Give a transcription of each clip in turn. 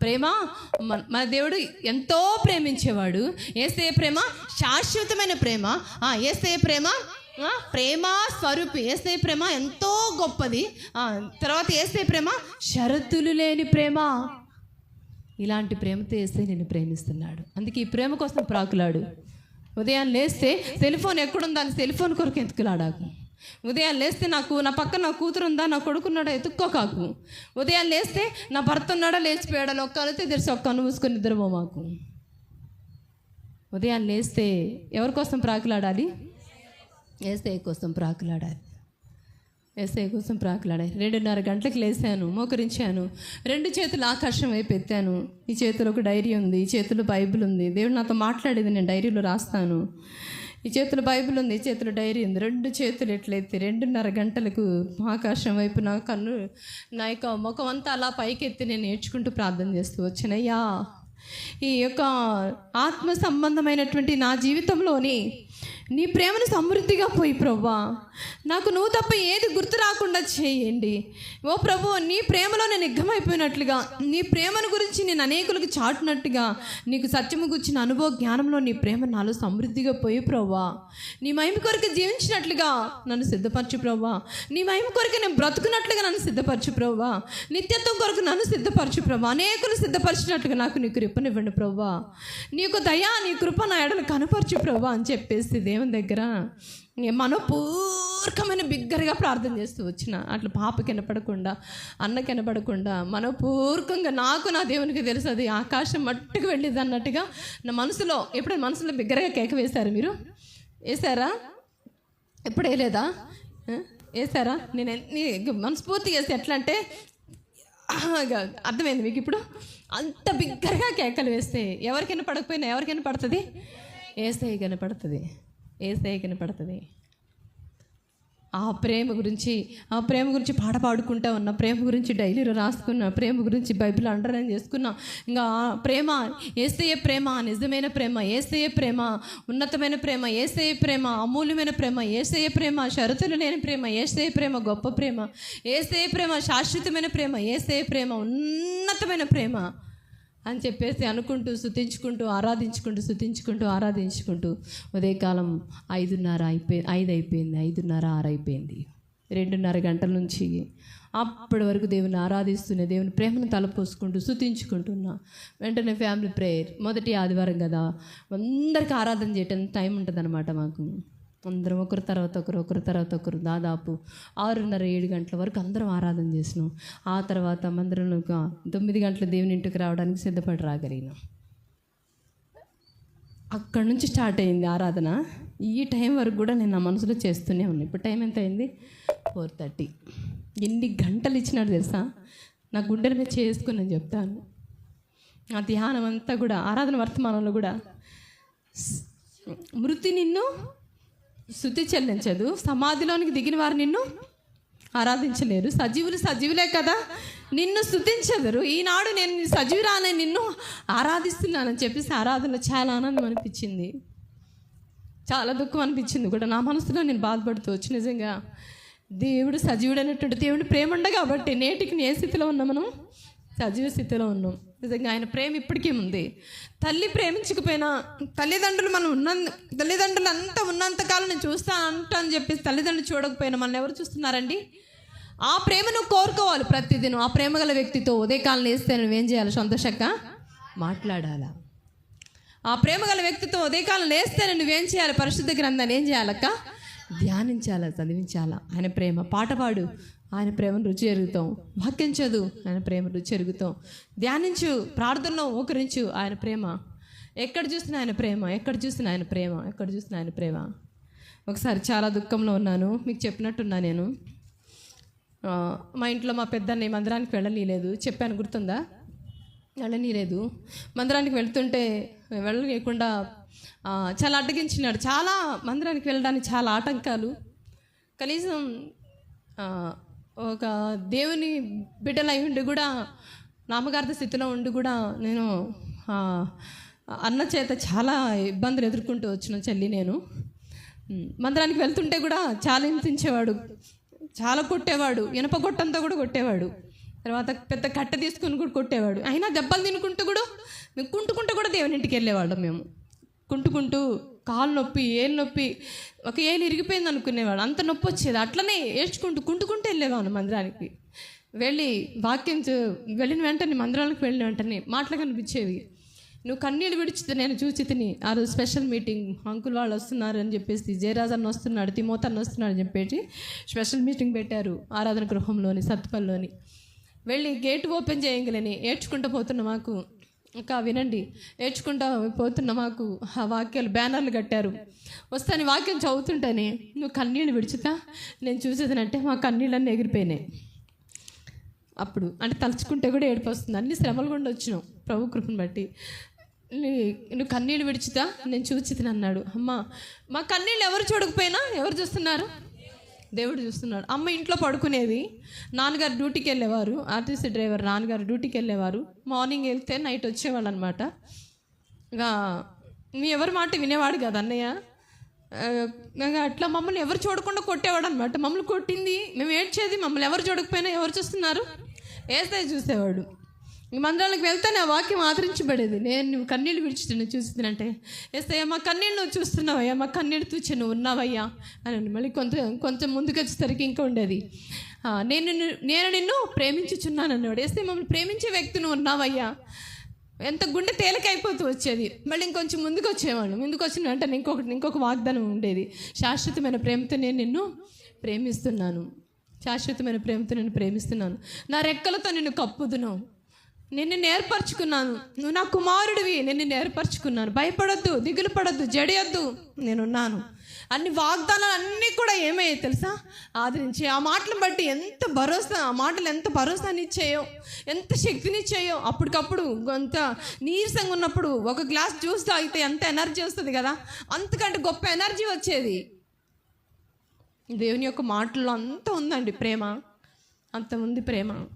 ప్రేమ మన మన దేవుడు ఎంతో ప్రేమించేవాడు. ఏస్తే ప్రేమ శాశ్వతమైన ప్రేమ. ఏస్తే ప్రేమ ప్రేమ స్వరూపి. ఏసే ప్రేమ ఎంతో గొప్పది. తర్వాత ఏసే ప్రేమ షరతులు లేని ప్రేమ. ఇలాంటి ప్రేమతో వేస్తే నేను ప్రేమిస్తున్నాడు. అందుకే ఈ ప్రేమ కోసం ప్రాకులాడు. ఉదయం లేస్తే సెల్ ఫోన్ ఎక్కడుందా? అని సెల్ ఫోన్ కొరకు ఎత్తుకులాడాకు ఉదయం లేస్తే నాకు నా పక్కన నా కూతురు ఉందా నా కొడుకున్నాడా ఎత్తుక్కోకాకు ఉదయం లేస్తే నా భర్త ఉన్నాడా లేచిపోయాడా ఒక్క కలితే తెరిచి ఒక్క మూసుకొని నిద్రపో మాకు. ఉదయం లేస్తే ఎవరి కోసం ప్రాకులాడాలి? ఏసఐ కోసం ప్రాకులాడాలి. ఎస్ఐ కోసం ప్రాకులాడాలి. రెండున్నర గంటలకు లేసాను మోకరించాను. రెండు చేతులు ఆకాశం వైపు ఎత్తాను. ఈ చేతిలో ఒక డైరీ ఉంది ఈ చేతిలో బైబిల్ ఉంది. దేవుడు నాతో మాట్లాడేది నేను డైరీలో రాస్తాను. ఈ చేతిలో బైబిల్ ఉంది ఈ చేతిలో డైరీ ఉంది. రెండు చేతులు ఎట్లయితే రెండున్నర గంటలకు ఆకాశం వైపు నా కన్ను నా యొక్క ముఖం అంతా అలా పైకెత్తి నేను నేర్చుకుంటూ ప్రార్థన చేస్తూ వచ్చినయ్యా. ఈ యొక్క ఆత్మ సంబంధమైనటువంటి నా జీవితంలోని నీ ప్రేమను సమృద్ధిగా పోయి ప్రభా నాకు నువ్వు తప్ప ఏది గుర్తు రాకుండా చేయండి. ఓ ప్రభు నీ ప్రేమలో నేను నిగ్గమైపోయినట్లుగా నీ ప్రేమను గురించి నేను అనేకులకు చాటునట్టుగా నీకు సత్యము గుర్చిన అనుభవ జ్ఞానంలో నీ ప్రేమ నాలో సమృద్ధిగా పోయి ప్రభా నీ మహిమ కొరకు జీవించినట్లుగా నన్ను సిద్ధపరచు ప్రభా నీ మహిమ కొరకు నేను బ్రతుకున్నట్లుగా నన్ను సిద్ధపరచు ప్రభా నిత్యత్వం కొరకు నన్ను సిద్ధపరచు ప్రభా అనేకులు సిద్ధపరిచినట్లుగా నాకు నీ కృపనివ్వండి ప్రభా నీకు దయా నీ కృప నా ఎడలు కనపరచు ప్రభా అని చెప్పేసి దేవుని దగ్గర మనపూర్వకమైన బిగ్గరగా ప్రార్థన చేస్తూ వచ్చిన. అట్లా పాప కనపడకుండా అన్న కనపడకుండా మనపూర్వకంగా నాకు నా దేవునికి తెలుసు అది ఆకాశం మట్టుకు వెళ్ళేది అన్నట్టుగా నా మనసులో ఎప్పుడు మనసులో బిగ్గరగా కేక వేశారు మీరు? వేశారా? ఎప్పుడు వేయలేదా? ఆ? వేశారా? నేను మనస్ఫూర్తిగా వేస్తే ఎట్లా అంటే అర్థమైంది మీకు ఇప్పుడు? అంత బిగ్గరగా కేకలు వేస్తే ఎవరికైనా పడకపోయినా ఎవరికైనా పడుతుంది? వేస్తే కనపడుతుంది. ఏసే కనపడుతుంది. ఆ ప్రేమ గురించి ఆ ప్రేమ గురించి పాట పాడుకుంటా ఉన్నా ప్రేమ గురించి డైలీలో రాసుకున్నా ప్రేమ గురించి బైబిల్ అండర్లైన్ చేసుకున్నా ఇంకా ఆ ప్రేమ ఏసయ్య ప్రేమ నిజమైన ప్రేమ ఏసయ్య ప్రేమ ఉన్నతమైన ప్రేమ ఏసయ్య ప్రేమ అమూల్యమైన ప్రేమ ఏసయ్య ప్రేమ షరతులు లేని ప్రేమ ఏసయ్య ప్రేమ గొప్ప ప్రేమ ఏసయ్య ప్రేమ శాశ్వతమైన ప్రేమ ఏసయ్య ప్రేమ ఉన్నతమైన ప్రేమ. అని చెప్పేసి అనుకుంటూ శుతించుకుంటూ ఆరాధించుకుంటూ శుతించుకుంటూ ఆరాధించుకుంటూ ఉదయకాలం ఐదున్నర అయిపోయి ఐదు అయిపోయింది ఐదున్నర ఆరు అయిపోయింది రెండున్నర గంటల నుంచి అప్పటి వరకు దేవుని ఆరాధిస్తూనే దేవుని ప్రేమను తలపోసుకుంటూ శుతించుకుంటున్నా. వెంటనే ఫ్యామిలీ ప్రేయర్ మొదటి ఆదివారం కదా. అందరికీ ఆరాధన చేయటం టైం ఉంటుంది మాకు. అందరం ఒకరి తర్వాత ఒకరు ఒకరి తర్వాత ఒకరు దాదాపు ఆరున్నర ఏడు గంటల వరకు అందరం ఆరాధన చేసినాం. ఆ తర్వాత మందిరంలో ఒక తొమ్మిది గంటల దేవుని ఇంటికి రావడానికి సిద్ధపడి రాగలిగినాం. అక్కడ నుంచి స్టార్ట్ అయింది ఆరాధన. ఈ టైం వరకు కూడా నేను నా మనసులో చేస్తూనే ఉన్నాను ఇప్పుడు టైం ఎంత అయింది? Four thirty. ఎన్ని గంటలు ఇచ్చినాడు తెలుసా? నా గుండెల మీద చేసుకుని చెప్తాను. ఆ ధ్యానం అంతా కూడా ఆరాధన వర్తమానంలో కూడా మృతి నిన్ను శృతి చెల్లించదు. సమాధిలోనికి దిగిన వారు నిన్ను ఆరాధించలేరు. సజీవులు సజీవులే కదా. నిన్ను స్థుతించదరు ఈనాడు నేను సజీవురానే నిన్ను ఆరాధిస్తున్నానని చెప్పేసి ఆరాధనలో చాలా ఆనందం అనిపించింది. చాలా దుఃఖం అనిపించింది కూడా. నా మనసులో నేను బాధపడుతూ వచ్చి నిజంగా దేవుడు సజీవుడైనటువంటి దేవుడు ప్రేమ ఉండగా కాబట్టి నేటికి ఏ స్థితిలో ఉన్నాం మనం? సజీవ స్థితిలో ఉన్నాం. నిజంగా ఆయన ప్రేమ ఇప్పటికీ ఉంది. తల్లి ప్రేమించకపోయినా తల్లిదండ్రులు మనం ఉన్న తల్లిదండ్రులు అంతా ఉన్నంతకాలం నేను చూస్తాను అంట అని చెప్పేసి తల్లిదండ్రులు చూడకపోయినా మనల్ని ఎవరు చూస్తున్నారండి? ఆ ప్రేమను కోరుకోవాలి ప్రతిదినం. ఆ ప్రేమ గల వ్యక్తితో ఉదయకాలం వేస్తే నువ్వేం చేయాలి? సంతోషంగా మాట్లాడాలా? ఆ ప్రేమ గల వ్యక్తితో ఉదయకాలం లేస్తే నువ్వేం చేయాలి? పరిశుద్ధ గ్రంథాన్ని ఏం చేయాలక్క? ధ్యానించాలా? చదివించాలా? ఆయన ప్రేమ. పాట పాడు. ఆయన ప్రేమను రుచి ఎరుగుతాం. వాక్యం చదువు. ఆయన ప్రేమ రుచి ఎరుగుతాం. ధ్యానించు ప్రార్థనలో ఊకరించు ఆయన ప్రేమ. ఎక్కడ చూసిన ఆయన ప్రేమ. ఎక్కడ చూసిన ఆయన ప్రేమ. ఎక్కడ చూసిన ఆయన ప్రేమ. ఒకసారి చాలా దుఃఖంలో ఉన్నాను. మీకు చెప్పినట్టున్నా నేను. మా ఇంట్లో మా పెద్దన్న మందిరానికి వెళ్ళనీయలేదు చెప్పాను గుర్తుందా? వెళ్ళనీయలేదు మందిరానికి వెళ్తుంటే వెళ్ళలేకుండా చాలా అడ్డగించినాడు. చాలా మందిరానికి వెళ్ళడానికి చాలా ఆటంకాలు. కనీసం ఒక దేవుని బిడ్డలై ఉండి కూడా నామకార్థ స్థితిలో ఉండి కూడా నేను అన్న చేత చాలా ఇబ్బందులు ఎదుర్కొంటూ వచ్చిన చెల్లి నేను. మందిరానికి వెళ్తుంటే కూడా చాలా హింసించేవాడు చాలా కొట్టేవాడు ఇనప గొట్టంతో కూడా కొట్టేవాడు. తర్వాత పెద్ద కట్ట తీసుకొని కూడా కొట్టేవాడు. అయినా దెబ్బలు తినుకుంటూ కూడా మేము కుంటుకుంటూ కూడా దేవుని ఇంటికి వెళ్ళేవాళ్ళం మేము. కుంటుకుంటూ కాలు నొప్పి ఏలు నొప్పి ఒక ఏలు ఇరిగిపోయింది అనుకునేవాడు. అంత నొప్పి వచ్చేది. అట్లనే ఏడ్చుకుంటూ కుంటుకుంటూ వెళ్ళేవాడు మందిరానికి. వెళ్ళి వాక్యం చే- వెళ్ళిన వెంటనే మందిరానికి వెళ్ళిన వెంటనే మాటలు కనిపించేవి. నువ్వు కన్నీళ్ళు విడిచితే నేను చూచి తిని ఆ రోజు స్పెషల్ మీటింగ్ అంకుల్ వాళ్ళు వస్తున్నారు అని చెప్పేసి జయరాజ్ అన్న వస్తున్నాడు తిమోత్ అన్న వస్తున్నాడు అని చెప్పేసి స్పెషల్ మీటింగ్ పెట్టారు ఆరాధన గృహంలోని సత్పల్లోని. వెళ్ళి గేట్ ఓపెన్ చేయగలని ఏడ్చుకుంటూ పోతున్న మాకు ఇంకా వినండి. ఏడ్చుకుంటా పోతున్న మాకు ఆ వాక్యాలు బ్యానర్లు కట్టారు. వస్తాను వాక్యం చదువుతుంటేనే నువ్వు కన్నీళ్ళు విడుచుతా? నేను చూసేదనంటే మా కన్నీళ్ళన్నీ ఎగిరిపోయినాయి. అప్పుడు అంటే తలుచుకుంటే కూడా ఏడుపు వస్తుంది. అన్ని శ్రమలు కూడా వచ్చినావు ప్రభు కృపను బట్టి. నీ- నువ్వు కన్నీళ్ళు విడిచితా? నేను చూచితిని అన్నాడు. అమ్మ మా కన్నీళ్ళు ఎవరు చూడకపోయినా ఎవరు చూస్తున్నారు? దేవుడు చూస్తున్నాడు. అమ్మ ఇంట్లో పడుకునేది. నాన్నగారు డ్యూటీకి వెళ్ళేవారు. ఆర్టీసీ డ్రైవర్ నాన్నగారు డ్యూటీకి వెళ్ళేవారు. మార్నింగ్ వెళ్తే నైట్ వచ్చేవాళ్ళు అనమాట ఇక మీ ఎవరి మాట వినేవాడు కదా అన్నయ్య? అట్లా మమ్మల్ని ఎవరు చూడకుండా కొట్టేవాడు అనమాట మమ్మల్ని కొట్టింది. మేము ఏడ్చేది మమ్మల్ని ఎవరు చూడకపోయినా ఎవరు చూస్తున్నారు? ఏసై చూసేవాడు. మందిరాలకు వెళ్తే నా వాక్యం ఆదరించబడేది. నేను నువ్వు కన్నీళ్ళు విడిచి చూస్తుందంటే ఏస్తే మా కన్నీళ్ళు నువ్వు చూస్తున్నావయ్యా మా కన్నీళ్ళు తూచి నువ్వు ఉన్నావయ్యా అని మళ్ళీ కొంత కొంచెం ముందుకు వచ్చేసరికి ఇంకా ఉండేది. నేను నేను నిన్ను ప్రేమించుచున్నాను అన్నాడు. వేస్తే మమ్మల్ని ప్రేమించే వ్యక్తి నువ్వు ఉన్నావయ్యా. ఎంత గుండె తేలికైపోతూ వచ్చేది. మళ్ళీ ఇంకొంచెం ముందుకు వచ్చేవాడు ముందుకు వచ్చిన అంటే ఇంకొకటి ఇంకొక వాగ్దానం ఉండేది. శాశ్వతమైన ప్రేమతో నేను నిన్ను ప్రేమిస్తున్నాను. శాశ్వతమైన ప్రేమతో నేను ప్రేమిస్తున్నాను. నా రెక్కలతో నిన్ను కప్పుదును. నిన్ను నేర్పరచుకున్నాను. నువ్వు నా కుమారుడివి. నిన్ను నేర్పరచుకున్నాను. భయపడొద్దు దిగులు పడొద్దు జడియొద్దు. నేనున్నాను. అన్ని వాగ్దానాలు అన్నీ కూడా ఏమయ్యాయి తెలుసా? ఆదరించి. ఆ మాటలను బట్టి ఎంత భరోసా ఆ మాటలు ఎంత భరోసానిచ్చాయో ఎంత శక్తినిచ్చాయో. అప్పటికప్పుడు కొంత నీరసంగా ఉన్నప్పుడు ఒక గ్లాస్ జ్యూస్ తాగితే ఎంత ఎనర్జీ వస్తుంది కదా? అంతకంటే గొప్ప ఎనర్జీ వచ్చేది. దేవుని యొక్క మాటల్లో అంత ఉందండి ప్రేమ. అంత ఉంది ప్రేమ.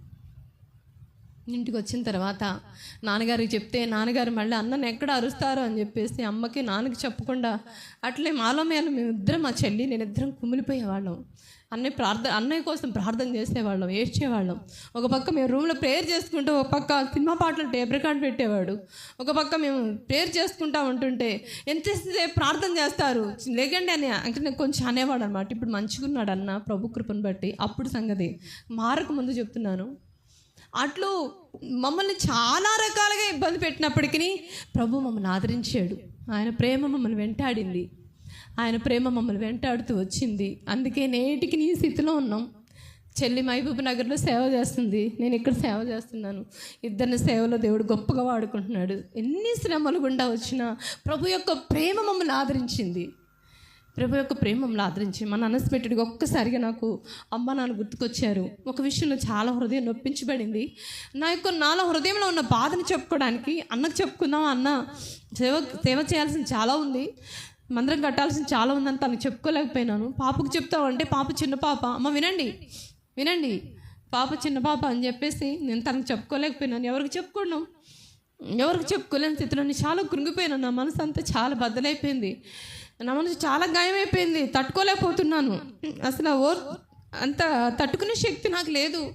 ఇంటికి వచ్చిన తర్వాత నాన్నగారికి చెప్తే నాన్నగారు మళ్ళీ అన్నను ఎక్కడ అరుస్తారు? అని చెప్పేసి అమ్మకి నాన్నకి చెప్పకుండా అట్లే మాలో మేము మేమిద్దరం మా చెల్లి నేను ఇద్దరం కుమిలిపోయేవాళ్ళం. అన్నయ్య ప్రార్థన అన్నయ్య కోసం ప్రార్థన చేసేవాళ్ళం ఏడ్చేవాళ్ళం. ఒక పక్క మేము రూమ్లో ప్రేయర్ చేసుకుంటూ ఒక పక్క సినిమా పాటలు టేప్ రికార్డ్ పెట్టేవాడు. ఒక పక్క మేము ప్రేయర్ చేసుకుంటా ఉంటుంటే ఎంతసేపు ప్రార్థన చేస్తారు? లేకండి అని అంటే నేను కొంచెం అనేవాడు అనమాట ఇప్పుడు మంచిగున్నాడు అన్న ప్రభు కృపను బట్టి. అప్పుడు సంగతి. మారకు ముందు చెప్తున్నాను. అట్లు మమ్మల్ని చాలా రకాలుగా ఇబ్బంది పెట్టినప్పటికీ ప్రభు మమ్మల్ని ఆదరించాడు. ఆయన ప్రేమ మమ్మల్ని వెంటాడింది. ఆయన ప్రేమ మమ్మల్ని వెంటాడుతూ వచ్చింది. అందుకే నేటికి నీ స్థితిలో ఉన్నాం. చెల్లి మహబూబ్ నగర్లో సేవ చేస్తుంది. నేను ఇక్కడ సేవ చేస్తున్నాను. ఇద్దరిని సేవలో దేవుడు గొప్పగా వాడుకుంటున్నాడు. ఎన్ని శ్రమలు గుండా వచ్చినా ప్రభు యొక్క ప్రేమ మమ్మల్ని ఆదరించింది. ప్రభు యొక్క ప్రేమంలో ఆదరించి మన అన్ఎక్స్పెక్టెడ్గా ఒక్కసారిగా నాకు అమ్మ నాన్న గుర్తుకొచ్చారు. ఒక విషయంలో చాలా హృదయం నొప్పించబడింది. నా యొక్క నాలో హృదయంలో ఉన్న బాధను చెప్పుకోవడానికి అన్నకు చెప్పుకుందాం అన్న సేవ సేవ చేయాల్సింది చాలా ఉంది. మందిరం కట్టాల్సింది చాలా ఉందని తనకు చెప్పుకోలేకపోయినాను. పాపకు చెప్తావంటే పాప చిన్న పాప. అమ్మ వినండి వినండి. పాప చిన్న పాప అని చెప్పేసి నేను తనకు చెప్పుకోలేకపోయినాను. ఎవరికి చెప్పుకున్నాం ఎవరికి చెప్పుకోలేని స్థితిలో నేను చాలా కృంగిపోయినాను. నా మనసు అంతా చాలా బద్దలైపోయింది. నా మనసు చాలా గాయమైపోయింది. తట్టుకోలేకపోతున్నాను. అసలు ఓర్ అంత తట్టుకునే శక్తి నాకు లేదు.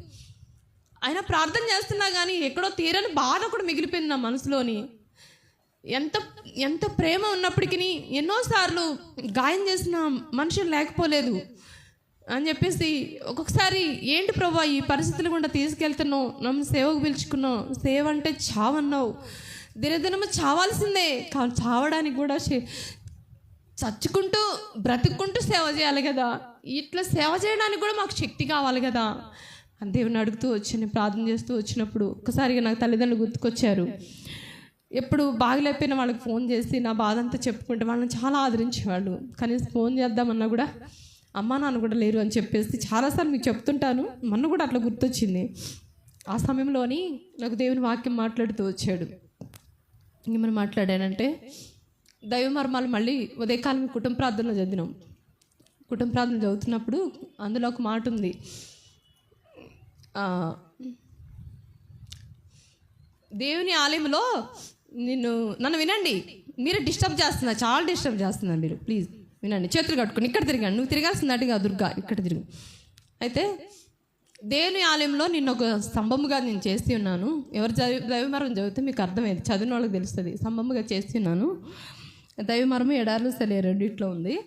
అయినా ప్రార్థన చేస్తున్నా కానీ ఎక్కడో తీరని బాధ కూడా మిగిలిపోయింది నా మనసులోని. ఎంత ఎంత ప్రేమ ఉన్నప్పటికీ ఎన్నోసార్లు గాయం చేసిన మనుషులు లేకపోలేదు. అని చెప్పేసి ఒక్కొక్కసారి ఏంటి ప్రభా ఈ పరిస్థితులు గుండా తీసుకెళ్తున్నావు? నన్ను సేవకు పిలుచుకున్నావు. సేవ అంటే చావన్నావు. దినదినము చావాల్సిందే. కానీ చావడానికి కూడా చచ్చుకుంటూ బ్రతుక్కుంటూ సేవ చేయాలి కదా. ఇట్లా సేవ చేయడానికి కూడా మాకు శక్తి కావాలి కదా. అని దేవుని అడుగుతూ వచ్చి ప్రార్థన చేస్తూ వచ్చినప్పుడు. ఒక్కసారిగా నాకు తల్లిదండ్రులు గుర్తుకొచ్చారు. ఎప్పుడు బాగలేకపోయిన వాళ్ళకి ఫోన్ చేసి నా బాధ అంతా చెప్పుకుంటే వాళ్ళని చాలా ఆదరించేవాళ్ళు. కనీసం ఫోన్ చేద్దామన్నా కూడా అమ్మా నాన్న కూడా లేరు అని చెప్పేసి చాలాసార్లు మీకు చెప్తుంటాను. మొన్న కూడా అట్లా గుర్తొచ్చింది. ఆ సమయంలోని నాకు దేవుని వాక్యం మాట్లాడుతూ వచ్చాడు. ఏమని మాట్లాడానంటే దైవ మర్మాలు మళ్ళీ ఉదయకాలం కుటుంబ ప్రార్థనలో చదివినాం. కుటుంబ ప్రార్థన చదువుతున్నప్పుడు అందులో ఒక మాట ఉంది. దేవుని ఆలయంలో నిన్ను నన్ను వినండి. మీరు డిస్టర్బ్ చేస్తున్నా చాలా డిస్టర్బ్ చేస్తున్నారు మీరు. ప్లీజ్ వినండి. చేతులు కట్టుకుని ఇక్కడ తిరిగాను నువ్వు తిరగాల్సింది అటుగా దుర్గా ఇక్కడ తిరుగు. అయితే దేవుని ఆలయంలో నిన్న ఒక స్తంభముగా నేను చేస్తూ ఉన్నాను. ఎవరు చదివి దైవమరం చదివితే మీకు అర్థమైంది. చదివిన వాళ్ళకి తెలుస్తుంది. స్తంభముగా చేస్తున్నాను దైవమరము ఎడార్లు సెలే రెండిట్లో ఉంది.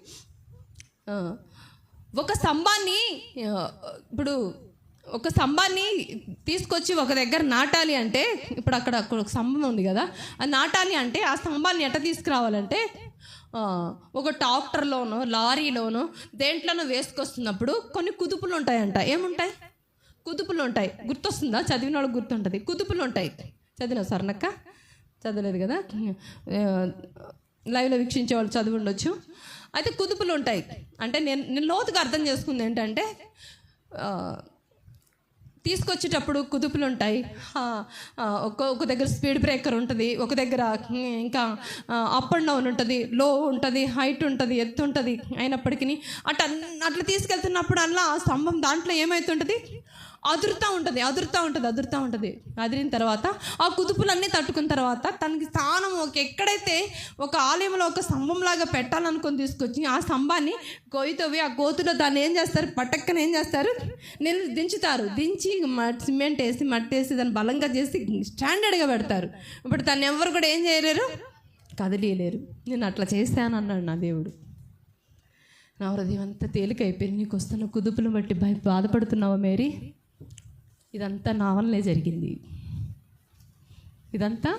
ఒక స్తంభాన్ని ఇప్పుడు ఒక స్తంభాన్ని తీసుకొచ్చి ఒక దగ్గర నాటాలి అంటే ఇప్పుడు అక్కడ అక్కడ ఒక స్తంభం ఉంది కదా అది నాటాలి అంటే ఆ స్తంభాన్ని ఎట్ట తీసుకురావాలంటే ఒక ట్రాక్టర్లోనో లారీలోనో దేంట్లోనో వేసుకొస్తున్నప్పుడు కొన్ని కుదుపులు ఉంటాయంట. ఏముంటాయి? కుదుపులు ఉంటాయి. గుర్తొస్తుందా? చదివిన వాళ్ళకి గుర్తుంటుంది. కుదుపులు ఉంటాయి. చదివిన సర్నక్క చదవలేదు కదా? లైవ్లో వీక్షించే వాళ్ళు చదివి ఉండొచ్చు. అయితే కుదుపులు ఉంటాయి. అంటే నేను నేను లోతుగా అర్థం చేసుకుంది ఏంటంటే తీసుకొచ్చేటప్పుడు కుదుపులు ఉంటాయి. ఆ, ఒక ఒక దగ్గర స్పీడ్ బ్రేకర్ ఉంటుంది. ఒక దగ్గర ఇంకా అప్ అండ్ డౌన్ ఉంటుంది. లో ఉంటుంది హైట్ ఉంటుంది ఎత్తు ఉంటుంది. అయినప్పటికీ అట్లా అట్లా తీసుకెళ్తున్నప్పుడు అలా ఆ స్తంభం దాంట్లో ఏమవుతుంటుంది అదురుతూ ఉంటుంది అదురుతూ ఉంటుంది అదురుతూ ఉంటుంది. అదిరిన తర్వాత ఆ కుదుపులన్నీ తట్టుకున్న తర్వాత తనకి స్థానం ఒక ఎక్కడైతే ఒక ఆలయంలో ఒక స్తంభంలాగా పెట్టాలనుకొని తీసుకొచ్చి ఆ స్తంభాన్ని గోయితోవి ఆ గోతులో దాన్ని ఏం చేస్తారు? పట్టక్కన ఏం చేస్తారు? నేను దించుతారు. దించి మట్ సిమెంట్ వేసి మట్టి వేసి దాన్ని బలంగా చేసి స్టాండర్డ్గా పెడతారు. ఇప్పుడు దాన్ని ఎవరు కూడా ఏం చేయలేరు? కదిలియలేరు. నేను అట్లా చేస్తాను అన్నాడు నా దేవుడు. నా హృదయం అంతా తేలికైపోయింది నీకు వస్తున్న కుదుపులు బట్టి భయ బాధపడుతున్నావా మేరీ? ఇదంతా నా వల్లనే జరిగింది. ఇదంతా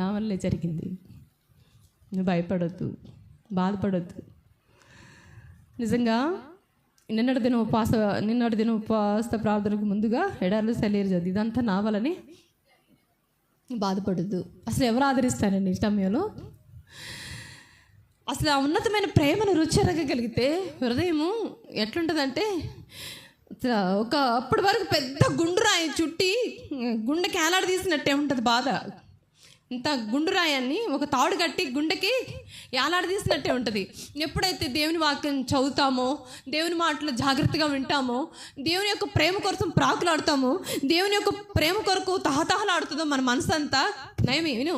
నా వల్లనే జరిగింది. నువ్వు భయపడొద్దు బాధపడొద్దు. నిజంగా నిన్నటి దిన ఉపవాస నిన్నటి దిన ఉపవాస ప్రార్థనకు ముందుగా ఎడార్లు సెలేరు చదివి ఇదంతా నా వలని బాధపడద్దు. అసలు ఎవరు ఆదరిస్తారండి ఈ సమయంలో? అసలు ఆ ఉన్నతమైన ప్రేమను రుచి ఎరగగలిగితే హృదయము ఎట్లుంటుందంటే ఒక అప్పటి వరకు పెద్ద గుండురాయి చుట్టి గుండె కేలాడ తీసినట్టే ఉంటుంది బాధ. ఇంత గుండురాయాన్ని ఒక తాడు కట్టి గుండెకి ఏలాడ తీసినట్టే ఉంటుంది. ఎప్పుడైతే దేవుని వాక్యం చదువుతామో దేవుని మాటలు జాగ్రత్తగా వింటామో దేవుని యొక్క ప్రేమ కోసం ప్రాకులాడతామో దేవుని యొక్క ప్రేమ కొరకు తహతహలాడుతుందో మన మనసు అంతా నయమే విను?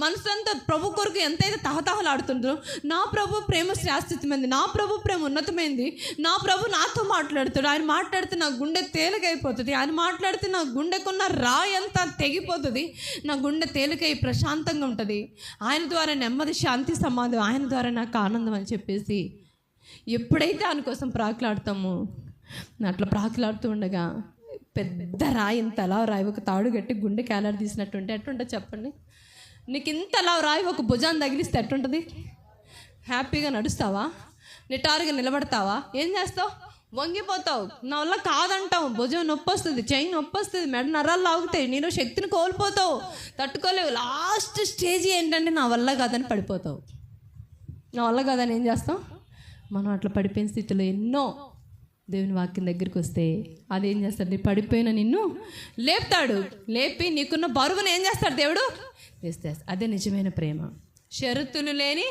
మనసు అంతా ప్రభు కొరకు ఎంతైతే తహతహలాడుతుందో నా ప్రభు ప్రేమ శాశ్వతమైంది నా ప్రభు ప్రేమ ఉన్నతమైంది నా ప్రభు నాతో మాట్లాడుతాడు ఆయన మాట్లాడితే నా గుండె తేలికైపోతుంది ఆయన మాట్లాడితే నా గుండెకున్న రాయి అంతా తెగిపోతుంది నా గుండె తేలిక ప్రశాంతంగా ఉంటుంది. ఆయన ద్వారా నెమ్మది శాంతి సమాధం ఆయన ద్వారా నాకు ఆనందం అని చెప్పేసి ఎప్పుడైతే ఆయన కోసం ప్రాకులాడతామో అట్లా ప్రాకులాడుతూ ఉండగా పెద్ద రాయి ఇంత అలా రాయి ఒక తాడు కట్టి గుండె కేలాడి తీసినట్టుంటే ఎట్టుంటుంది చెప్పండి? నీకు ఇంతలా రాయి ఒక భుజాన్ని తగిలిస్తే ఎట్టుంటుంది హ్యాపీగా నడుస్తావా? నిటారుగా నిలబడతావా? ఏం చేస్తావు? వంగిపోతావు. నా వల్ల కాదంటావు. భుజం నొప్పి వస్తుంది చెయ్యి నొప్పి వస్తుంది మెడ నరాలు లాగుతాయి. నేను శక్తిని కోల్పోతావు. తట్టుకోలేవు. లాస్ట్ స్టేజ్ ఏంటంటే నా వల్ల కాదని పడిపోతావు. నా వల్ల కాదని ఏం చేస్తాం? మనం అట్లా పడిపోయిన స్థితిలో ఎన్నో దేవుని వాక్యం దగ్గరికి వస్తే అదేం చేస్తాడు? పడిపోయిన నిన్ను లేపుతాడు. లేపి నీకున్న బరువును ఏం చేస్తాడు దేవుడు? వేస్తే అదే నిజమైన ప్రేమ. షరతులు లేని